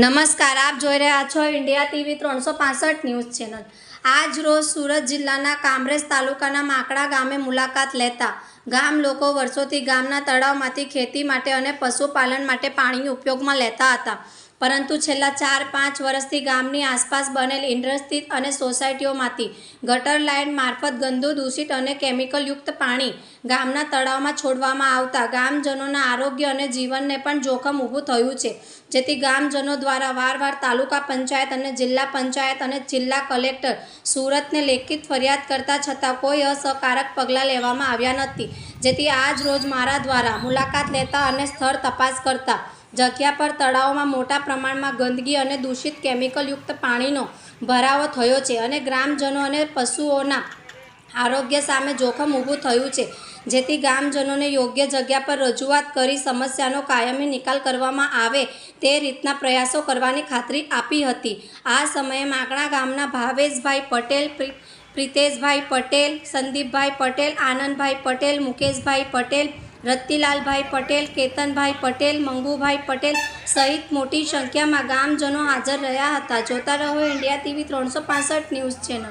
નમસ્કાર, આપ જોઈ રહ્યા છો ઇન્ડિયા ટીવી ત્રણસો પાસઠ ન્યૂઝ ચેનલ. આજ રોજ સુરત જિલ્લાના કામરેજ તાલુકાના માકડા ગામે મુલાકાત લેતા ગામ લોકો વર્ષોથી ગામના તળાવમાંથી ખેતી માટે અને પશુપાલન માટે પાણી ઉપયોગમાં લેતા હતા. પરંતુ છેલ્લા ચાર, પાંચ વર્ષથી ગામની આસપાસ બનેલ ઇન્ડસ્ટ્રી અને સોસાયટીઓમાંથી ગટર લાઇન મારફત ગંદુ, દૂષિત અને કેમિકલયુક્ત પાણી ગામના તળાવમાં છોડવામાં આવતા ગામજનોના આરોગ્ય અને જીવનને પણ જોખમ ઊભું થયું છે. જેથી ગામજનો દ્વારા વારવાર તાલુકા પંચાયત અને જિલ્લા પંચાયત અને જિલ્લા કલેક્ટર સુરતને લેખિત ફરિયાદ કરતા છતાં કોઈ અસહકારક પગલાં લેવામાં આવ્યા નથી. જેથી આજ રોજ મારા દ્વારા મુલાકાત લેતા અને સ્થળ તપાસ કરતા જગ્યા પર તળાવમાં મોટા પ્રમાણમાં ગંદકી અને દૂષિત કેમિકલયુક્ત પાણીનો ભરાવો થયો છે અને ગ્રામજનો અને પશુઓના આરોગ્ય સામે જોખમ ઊભું થયું છે. જેથી ગામજનોને યોગ્ય જગ્યા પર રજૂઆત કરી સમસ્યાનો કાયમી નિકાલ કરવામાં આવે તે રીતના પ્રયાસો કરવાની ખાતરી આપી હતી. આ સમયે માકણા ગામના ભાવેશભાઈ પટેલ પ્રિતેશભાઈ પટેલ, સંદીપભાઈ પટેલ, આનંદભાઈ પટેલ, મુકેશભાઈ પટેલ રત્તીલાલભાઈ પટેલ, કેતનભાઈ પટેલ, મંગુભાઈ પટેલ સહિત મોટી સંખ્યામાં ગામજનો હાજર રહ્યા હતા. જોતા રહો ઇન્ડિયા ટીવી ત્રણસો ન્યૂઝ ચેનલ.